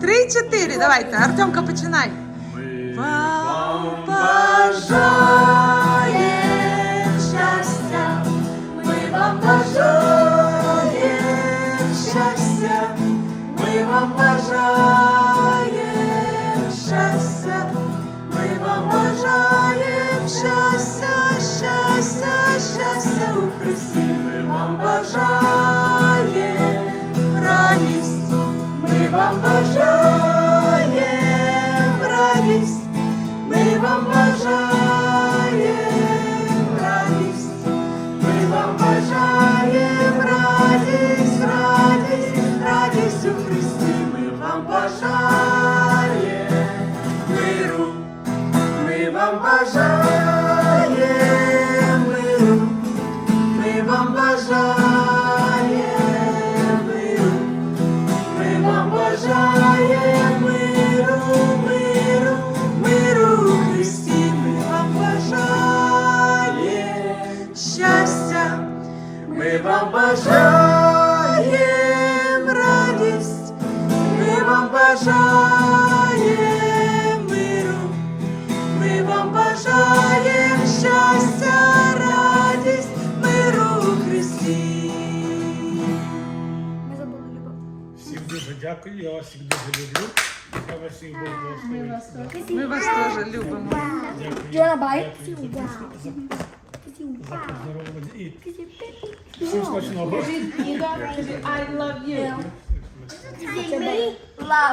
Три, чотири. Давайте, Артемка, починай. Вам бажаєм щастя, ми вам бажаєм щастя, ми вам бажаєм щастя, ми вам бажаєм щастя, щастя, щастя у Христі, ми вам бажаєм ми вам бажаєм радість. Ми вам бажаєм радість, ми вам бажаєм радість, радість, радість у Христі, ми вам бажаєм миру, ми вам бажаєм миру, вам бажаємо миру, миру, миру у Христі. Ми вам бажаємо щастя. Ми вам бажаємо радість. Ми вам бажаємо миру. Ми вам бажаємо щастя, дякую, я вас всіх дуже люблю. Я вас всіх Бог благословить. Ми вас теж любимо. Дякую. Джона Бай. Дякую за, за, за поздоровлення. І всім смачного. Лав.